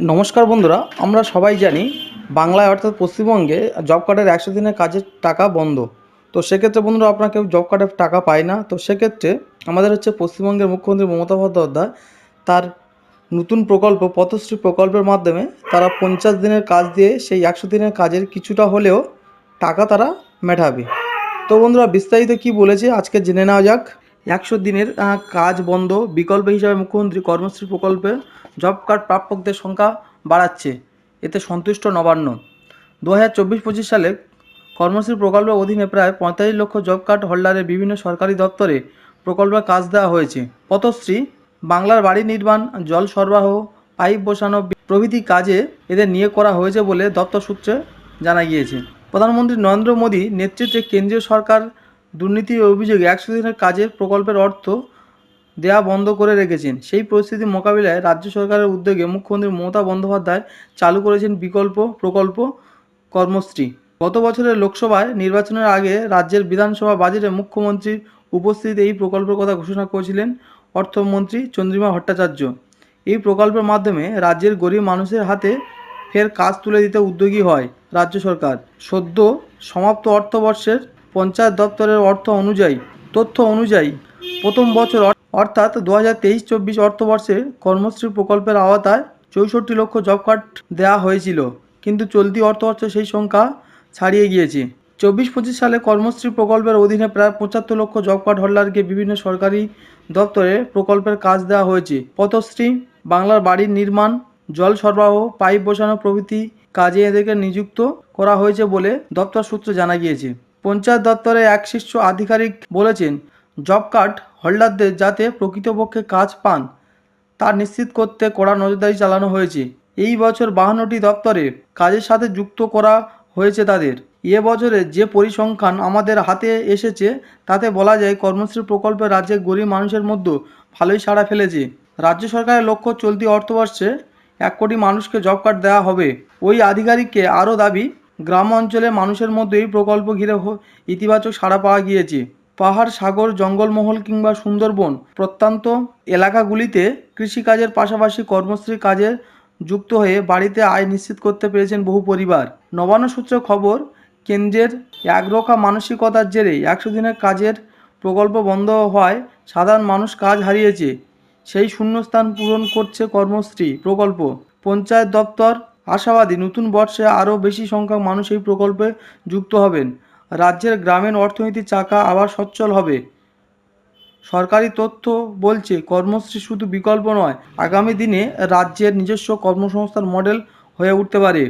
নমস্কার বন্ধুরা, আমরা সবাই জানি বাংলায় অর্থাৎ পশ্চিমবঙ্গে জব কার্ডের একশো দিনের কাজের টাকা বন্ধ। তো সেক্ষেত্রে বন্ধুরা, আপনারা কেউ জব কার্ডের টাকা পায় না। তো সেক্ষেত্রে আমাদের হচ্ছে পশ্চিমবঙ্গের মুখ্যমন্ত্রী মমতা বন্দ্যোপাধ্যায় তার নতুন প্রকল্প, পথশ্রী প্রকল্পের মাধ্যমে তারা পঞ্চাশ দিনের কাজ দিয়ে সেই একশো দিনের কাজের কিছুটা হলেও টাকা তারা মেটাবে। তো বন্ধুরা, বিস্তারিত কি বলেছে, আজকে জেনে নেওয়া যাক। একশো দিনের কাজ বন্ধ। বিকল্প হিসাবে মুখ্যমন্ত্রী কর্মশ্রী প্রকল্পে জব কার্ড প্রাপকদের সংখ্যা বাড়াচ্ছে। এতে সন্তুষ্ট নবান্ন। দু হাজার চব্বিশ পঁচিশ সালে কর্মশ্রী প্রকল্পের অধীনে প্রায় পঁয়তাল্লিশ লক্ষ জব কার্ড হোল্ডারের বিভিন্ন সরকারি দপ্তরে প্রকল্পের কাজ দেওয়া হয়েছে। পথশ্রী, বাংলার বাড়ি নির্মাণ, জল সরবরাহ, পাইপ বসানো, প্রভৃতি কাজে এদের নিয়োগ করা হয়েছে বলে দপ্তর সূত্রে জানা গিয়েছে। প্রধানমন্ত্রী নরেন্দ্র মোদী নেতৃত্বে কেন্দ্রীয় সরকার দুর্নীতির অভিযোগে একশো দিনের কাজের প্রকল্পের অর্থ দেয়া বন্ধ করে রেখেছেন। সেই পরিস্থিতি মোকাবিলায় রাজ্য সরকারের উদ্যোগে মুখ্যমন্ত্রী মমতা বন্দ্যোপাধ্যায় চালু করেছেন বিকল্প প্রকল্প কর্মশ্রী গত বছরের লোকসভায় নির্বাচনের আগে রাজ্যের বিধানসভা বাজেটে মুখ্যমন্ত্রীর উপস্থিতিতে এই প্রকল্পের কথা ঘোষণা করেছিলেন অর্থমন্ত্রী চন্দ্রিমা ভট্টাচার্য। এই প্রকল্পের মাধ্যমে রাজ্যের গরিব মানুষের হাতে ফের কাজ তুলে দিতে উদ্যোগী হয় রাজ্য সরকার। সদ্য সমাপ্ত অর্থবর্ষের পঞ্চায়েত দপ্তরের অর্থ অনুযায়ী, তথ্য অনুযায়ী প্রথম বছর অর্থাৎ দু হাজার তেইশ চব্বিশ অর্থবর্ষে কর্মশ্রী প্রকল্পের আওতায় চৌষট্টি লক্ষ জব কার্ড দেওয়া হয়েছিল, কিন্তু চলতি অর্থবর্ষে সেই সংখ্যা ছাড়িয়ে গিয়েছে। চব্বিশ পঁচিশ সালে কর্মশ্রী প্রকল্পের অধীনে প্রায় পঁচাত্তর লক্ষ জব কার্ড হোল্ডারকে বিভিন্ন সরকারি দপ্তরে প্রকল্পের কাজ দেওয়া হয়েছে। পথশ্রী, বাংলার বাড়ির নির্মাণ, জল সরবরাহ, পাইপ বসানো প্রভৃতি কাজে এদেরকে নিযুক্ত করা হয়েছে বলে দপ্তর সূত্রে জানা গিয়েছে। পঞ্চায়েত দপ্তরে এক শীর্ষ আধিকারিক বলেছেন, জব কার্ড হোল্ডারদের যাতে প্রকৃতপক্ষে কাজ পান, তা নিশ্চিত করতে কড়া নজরদারি চালানো হয়েছে। এই বছর বাহান্নটি দপ্তরে কাজের সাথে যুক্ত করা হয়েছে তাদের। এ বছরে যে পরিসংখ্যান আমাদের হাতে এসেছে, তাতে বলা যায় কর্মশ্রী প্রকল্পে রাজ্যের গরিব মানুষের মধ্যে ভালোই সাড়া ফেলেছে। রাজ্য সরকারের লক্ষ্য চলতি অর্থবর্ষে এক কোটি মানুষকে জব কার্ড দেওয়া হবে। ওই আধিকারিককে আরও দাবি গ্রাম অঞ্চলে মানুষের মধ্যে এই প্রকল্প ঘিরে ইতিবাচক সাড়া পাওয়া গিয়েছে। পাহাড়, সাগর, জঙ্গলমহল কিংবা সুন্দরবন প্রত্যন্ত এলাকাগুলিতে কৃষিকাজের পাশাপাশি কর্মশ্রী কাজে যুক্ত হয়ে বাড়িতে আয় নিশ্চিত করতে পেরেছেন বহু পরিবার। নবান্ন সূত্রে খবর, কেন্দ্রের একরোখা মানসিকতার জেরে একশো দিনের কাজের প্রকল্প বন্ধ হওয়ায় সাধারণ মানুষ কাজ হারিয়েছে। সেই শূন্যস্থান পূরণ করছে কর্মশ্রী প্রকল্প। পঞ্চায়েত দপ্তর আশাবাদী নতুন বর্ষে আরও বেশি সংখ্যক মানুষ এই প্রকল্পে যুক্ত হবেন। রাজ্যের গ্রামীণ অর্থনীতির চাকা আবার সচ্ছল হবে। সরকারি তথ্য বলছে কর্মশ্রী শুধু বিকল্প নয়, আগামী দিনে রাজ্যের নিজস্ব কর্মসংস্থান মডেল হয়ে উঠতে পারে।